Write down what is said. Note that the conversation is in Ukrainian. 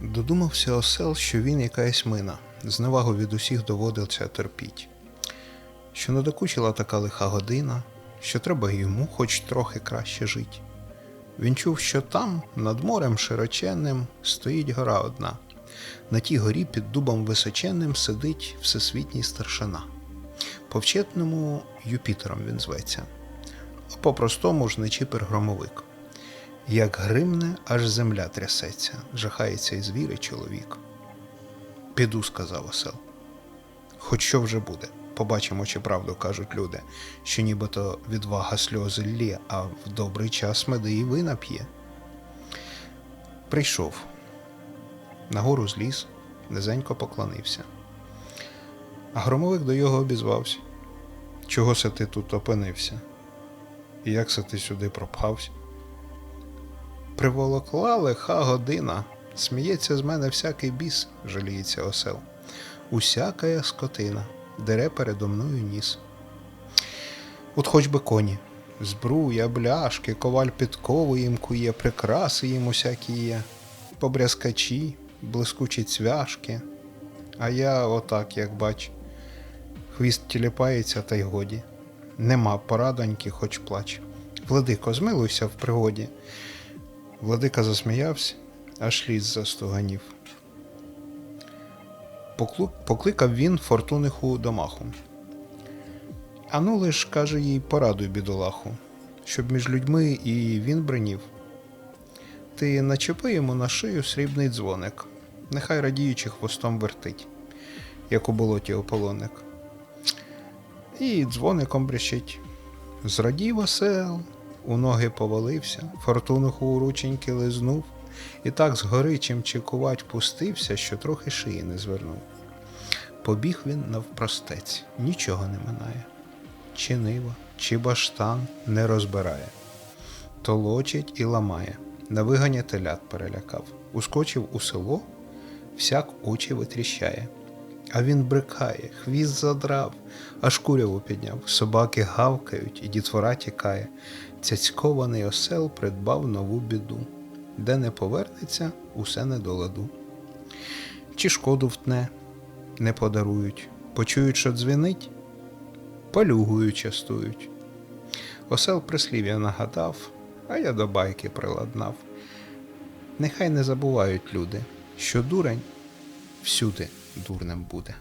Додумався осел, що він якась мина, зневагу від усіх доводиться терпіть. Що надокучила така лиха година, що треба йому хоч трохи краще жить. Він чув, що там, над морем широченним, стоїть гора одна. На тій горі під дубом височенним сидить всесвітній старшина. По-вчетному Юпітером він зветься, а по-простому ж нечіпер громовик. Як гримне, аж земля трясеться, жахається і звір, чоловік. Піду, сказав осел. Хоч що вже буде, побачимо, чи правду кажуть люди, що нібито відвага сльози лє, а в добрий час меди і вина п'є. Прийшов. Нагору зліз, низенько поклонився. А громовик до його обізвався. Чого се ти тут опинився? І як се ти сюди пропхався? Приволокла лиха година, сміється з мене всякий біс, жаліється осел. Усякая скотина, дере передо мною ніс. От хоч би коні, збруя, бляшки, коваль підкову їм кує, прикраси їм усякі є, побрязкачі, блискучі цвяшки. А я отак, як бач, хвіст тіліпається, та й годі. Нема порадоньки, хоч плач. Владико, змилуйся в пригоді. Владика засміявся, аж ліс застуганів. Покликав він фортуниху домаху. Ану лиш, каже їй, порадуй бідолаху, щоб між людьми і він бринів. Ти начепи йому на шию срібний дзвоник, нехай радіючи хвостом вертить, як у болоті ополоник. І дзвоником брещить. Зрадів осел, у ноги повалився, фортунуху у рученьки лизнув, і так згори чим чекувать пустився, що трохи шиї не звернув. Побіг він навпростець, нічого не минає. Чи нива, чи баштан не розбирає. Толочить і ламає, на виганя телят перелякав, ускочив у село, всяк очі витріщає. А він брикає, хвіст задрав, аж куряву підняв, собаки гавкають, і дітвора тікає. Цяцькований осел придбав нову біду, де не повернеться, усе не до ладу. Чи шкоду втне, не подарують, почують, що дзвенить, полюгою частують. Осел прислів'я нагадав, а я до байки приладнав. Нехай не забувають люди, що дурень всюди дурним буде.